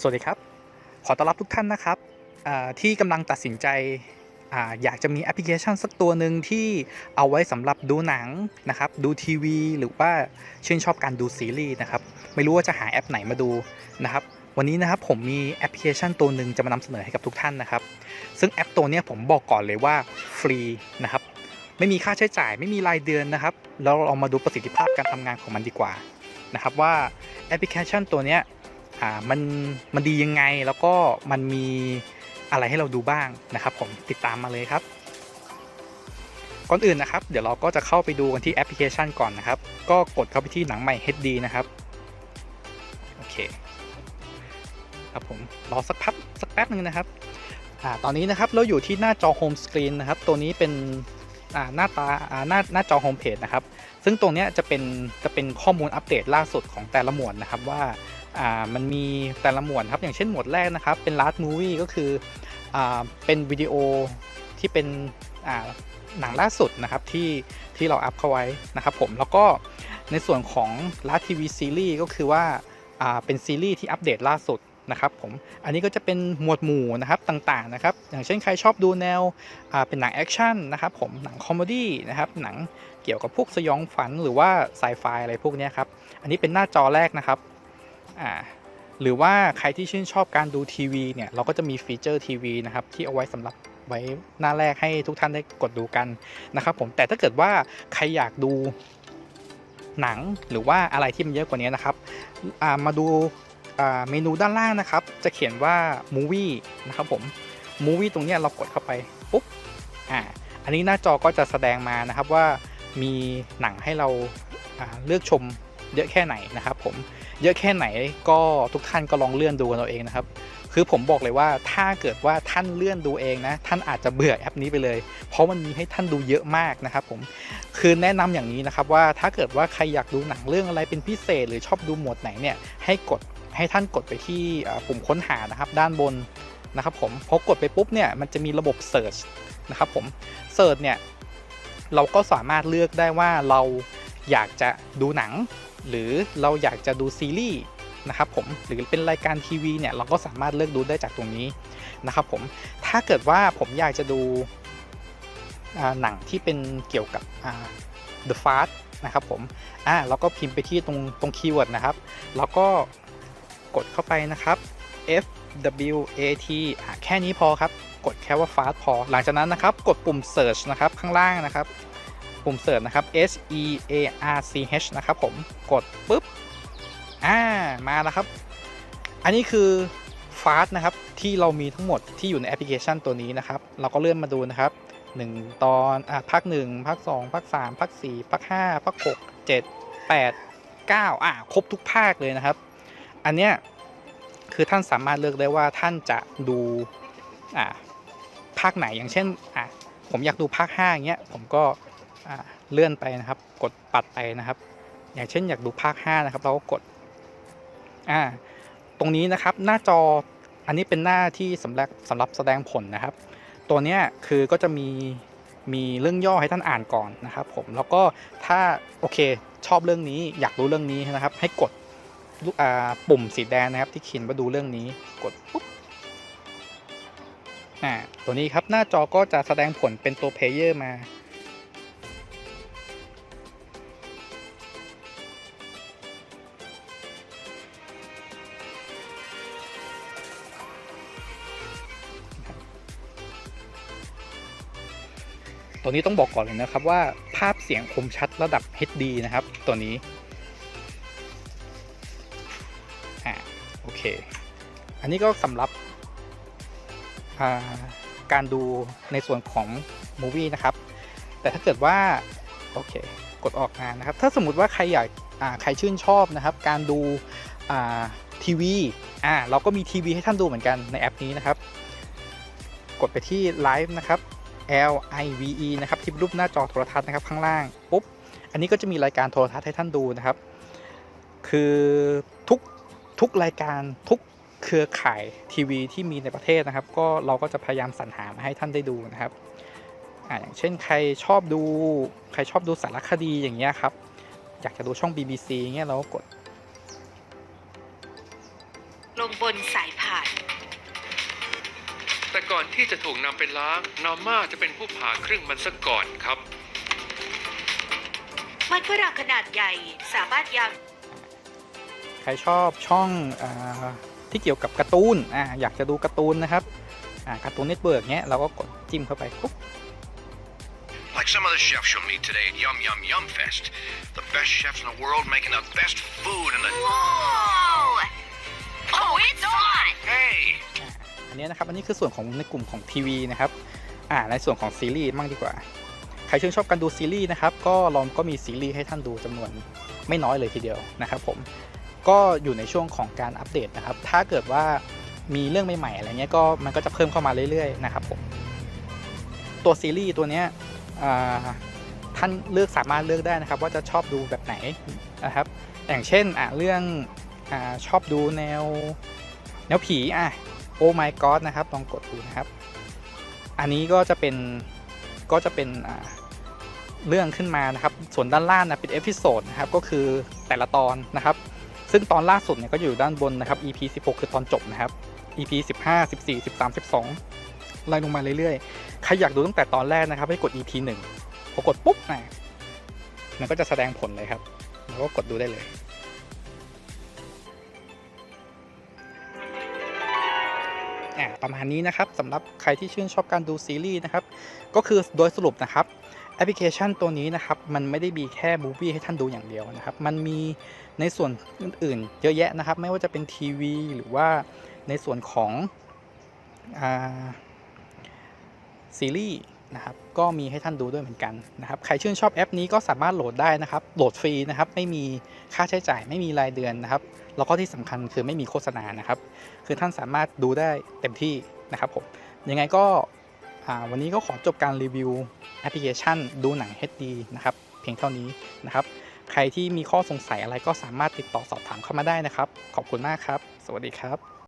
สวัสดีครับ ขอต้อนรับทุกท่านนะครับที่กำลังตัดสินใจออยากจะมีแอปพลิเคชันสักตัวหนึ่งที่เอาไว้สำหรับดูหนังนะครับดูทีวี หรือว่าชื่นชอบการดูซีรีส์นะครับไม่รู้ว่าจะหาแอปไหนมาดูนะครับวันนี้นะครับผมมีแอปพลิเคชันตัวหนึ่งจะมานำเสนอให้กับทุกท่านนะครับ ซึ่งแอปตัวนี้ผมบอกก่อนเลยว่าฟรีนะครับไม่มีค่าใช้จ่ายไม่มีรายเดือนนะครับแล้วเรามาดูประสิทธิภาพการทำงานของมันดีกว่านะครับว่าแอปพลิเคชันตัวนี้ อ่ามันมันดียังไงแล้วก็มันมีอะไรให้เราดูบ้างนะครับ ผมติดตามมาเลยครับ ก่อนอื่นนะครับ เดี๋ยวเราก็จะเข้าไปดูกันที่แอปพลิเคชันก่อนนะครับ ก็กดเข้าไปที่หนังใหม่ HD นะครับโอเคครับผมรอสักพักสักแป๊บหนึ่งนะครับอ่าตอนนี้นะครับเราอยู่ที่หน้าจอโฮมสกรีนนะครับตัวนี้เป็นอ่าหน้าตาอ่าหน้าหน้าจอโฮมเพจนะครับซึ่งตรงนี้จะเป็นจะเป็นข้อมูลอัปเดตล่าสุดของแต่ละหมวดนะครับว่า อ่ามันมีแต่ละหมวดครับอย่างเช่นหมวดแรกนะครับ เป็น last movie ก็คืออ่าเป็นวิดีโอที่เป็นอ่าหนังล่าสุดนะครับที่ที่เราอัพเข้าไว้นะครับผมแล้วก็ในส่วนของ last TV series ก็คือว่าอ่าเป็นซีรีส์ที่อัปเดตล่าสุดนะครับผม อันนี้ก็จะเป็นหมวดหมู่นะครับต่างๆนะครับ อย่างเช่นใครชอบดูแนวเป็นหนังแอคชั่นนะครับผม หนังคอมเมดี้นะครับ หนังเกี่ยวกับพวกสยองฝันหรือว่าไซไฟอะไรพวกนี้ครับ อันนี้เป็นหน้าจอแรกนะครับ อ่าหรือว่าใครที่ชื่นชอบการดูทีวีเนี่ยเราก็จะมีฟีเจอร์ทีวีนะครับที่เอาไว้สำหรับไว้หน้าแรกให้ทุกท่านได้กดดูกันนะครับผมแต่ถ้าเกิดว่าใครอยากดูหนังหรือว่าอะไรที่มันเยอะกว่านี้นะครับามาดูาเมนูด้านล่างนะครับ จะเขียนว่า movie นะครับผม movie ตรงนี้เรากดเข้าไปปุ๊บอ่าอันนี้หน้าจอก็จะแสดงมานะครับว่ามีหนังให้เราเลือกชมเยอะแค่ไหนนะครับผม เยอะแค่ไหนก็ทุกท่านก็ลองเลื่อนดูกันเอาเองนะครับ คือผมบอกเลยว่าถ้าเกิดว่าท่านเลื่อนดูเองนะ ท่านอาจจะเบื่อแอปนี้ไปเลย เพราะมันมีให้ท่านดูเยอะมากนะครับผมคือแนะนำอย่างนี้นะครับว่าถ้าเกิดว่าใครอยากดูหนังเรื่องอะไรเป็นพิเศษ หรือชอบดูหมวดไหนเนี่ยให้กดให้ท่านกดไปที่ปุ่มค้นหานะครับ ด้านบนนะครับผมพอกดไปปุ๊บเนี่ยมันจะมีระบบ Search นะครับผม Search เนี่ยเราก็สามารถเลือกได้ว่าเราอยากจะดูหนัง หรือเราอยากจะดูซีรีส์นะครับผมหรือเป็นรายการทีวีเนี่ยเราก็สามารถเลือกดูได้จากตรงนี้นะครับผมถ้าเกิดว่าผมอยากจะดูหนังที่เป็นเกี่ยวกับ The Fast นะครับผมอ่าเราก็พิมพ์ไปที่ตรงตรงคีย์เวิร์ดนะครับ แล้วก็กดเข้าไปนะครับ F W A T แค่นี้พอครับ กดแค่ว่า Fast พอ หลังจากนั้นนะครับ กดปุ่ม Search นะครับ ข้างล่างนะครับ ปุ่มเสิร์ชนะครับ S E A R C H นะครับผมกดปุ๊บอ่ามาแล้วครับ อันนี้คือฟาสนะครับ ที่เรามีทั้งหมดที่อยู่ในแอปพลิเคชันตัวนี้นะครับ เราก็เลื่อนมาดูนะครับ 1 ตอนอะภาค1ภาค2ภาค3ภาค4ภาค5ภาค6 7 8 9อะครบทุกภาคเลยนะครับ อันเนี้ยคือท่านสามารถเลือกได้ว่าท่านจะดูอ่าภาคไหนอย่างเช่นอะผมอยากดูภาค5อย่างเงี้ยผมก็ เลื่อนไปนะครับ กดปัดไปนะครับ อย่างเช่นอยากดูภาค 5 นะครับ เราก็กดอ่าตรงนี้นะครับหน้าจออันนี้เป็นหน้าที่สำหรับสำหรับแสดงผลนะครับ ตัวเนี้ยคือก็จะมีมีเรื่องย่อให้ท่านอ่านก่อนนะครับ ผมแล้วก็ถ้าโอเคชอบเรื่องนี้อยากรู้เรื่องนี้นะครับ ให้กดปุ่มสีแดงนะครับ ที่เขียนว่าดูเรื่องนี้กดปุ๊บอ่าตัวนี้ครับหน้าจอก็จะแสดงผลเป็นตัวเพลเยอร์มา ตัวนี้ต้องบอกก่อนเลยนะครับว่าภาพเสียงคมชัดระดับ HD นะครับ ตัวนี้อ่าโอเค อันนี้ก็สำหรับาการดูในส่วนของ Movie นะครับ แต่ถ้าเกิดว่า โอเค กดออกมานนะครับ ถ้าสมมติว่าใครอยากใครชื่นชอบนะครับ การดูทีวีอ่าเราก็มีทีวีให้ท่านดูเหมือนกันในแอปนี้นะครับ กดไปที่ไลฟ์นะครับ L I V E นะครับที่รูปหน้าจอโทรทัศน์นะครับข้างล่างปุ๊บอันนี้ก็จะมีรายการโทรทัศน์ให้ท่านดูนะครับ คือทุกทุกรายการทุกเครือข่ายทีวีที่มีในประเทศนะครับ ก็เราก็จะพยายามสรรหามาให้ท่านได้ดูนะครับอ่าอย่างเช่นใครชอบดูใครชอบดูสารคดีอย่างเงี้ยครับ อยากจะดูช่อง BBC เงี้ยเราก็กด ลงบนสายผ่าน แต่ก่อนที่จะถูกนำไปล้างนอร์มาจะเป็นผู้ผ่าครึ่งมันซะก่อนครับ มันฝรั่งขนาดใหญ่สามารถยาวใครชอบช่องอาที่เกี่ยวกับการ์ตูนอ่าอยากจะดูการ์ตูนนะครับอ่าการ์ตูนเน็ตเวิร์กเนี้ยเราก็กดจิ้มเข้าไปปุ๊บ Like some of the chefs you'll meet today at Yum Yum Yum Fest. The best chefs in the world making the best food in the. นี้นะครับ อันนี้คือส่วนของในกลุ่มของทีวีนะครับ อ่า ในส่วนของซีรีส์มั่งดีกว่า ใครชื่นชอบการดูซีรีส์นะครับ ก็ลองก็มีซีรีส์ให้ท่านดูจำนวนไม่น้อยเลยทีเดียวนะครับผม ก็อยู่ในช่วงของการอัปเดตนะครับ ถ้าเกิดว่ามีเรื่องใหม่ๆอะไรเงี้ย ก็มันก็จะเพิ่มเข้ามาเรื่อยๆนะครับผม ตัวซีรีส์ตัวเนี้ยท่านเลือกสามารถเลือกได้นะครับ ว่าจะชอบดูแบบไหนนะครับ อย่างเช่นอะเรื่องอชอบดูแนวแนวผีอะ โอ้ my god นะครับ ลองกดดูนะครับ อันนี้ก็จะเป็นก็จะเป็นเรื่องขึ้นมานะครับ ส่วนด้านล่างนะเป็นเอพิโซดนะครับ ก็คือแต่ละตอนนะครับ ซึ่งตอนล่าสุดเนี่ยก็อยู่ด้านบนนะครับ EP 16 คือตอนจบนะครับ EP 15 14 13 12 ไล่ลงมาเรื่อยๆ ใครอยากดูตั้งแต่ตอนแรกนะครับ ให้กด EP 1พอกดปุ๊บนะมันก็จะแสดงผลเลยครับ แล้วก็กดดูได้เลย อะประมาณนี้นะครับสำหรับใครที่ชื่นชอบการดูซีรีส์นะครับ ก็คือโดยสรุปนะครับแอปพลิเคชันตัวนี้นะครับ มันไม่ได้มีแค่มูฟี่ให้ท่านดูอย่างเดียวนะครับ มันมีในส่วนอื่นๆ เยอะแยะนะครับ ไม่ว่าจะเป็นทีวีหรือว่าในส่วนของอซีรีส์ นะครับก็มีให้ท่านดูด้วยเหมือนกันนะครับใครชื่นชอบแอปนี้ก็สามารถโหลดได้นะครับโหลดฟรีนะครับไม่มีค่าใช้จ่ายไม่มีรายเดือนนะครับแล้วก็ที่สำคัญคือไม่มีโฆษณานะครับคือท่านสามารถดูได้เต็มที่นะครับผมยังไงก็วันนี้ก็ขอจบการรีวิวแอปพลิเคชันดูหนัง HD นะครับเพียงเท่านี้นะครับใครที่มีข้อสงสัยอะไรก็สามารถติดต่อสอบถามเข้ามาได้นะครับ ขอบคุณมากครับ สวัสดีครับ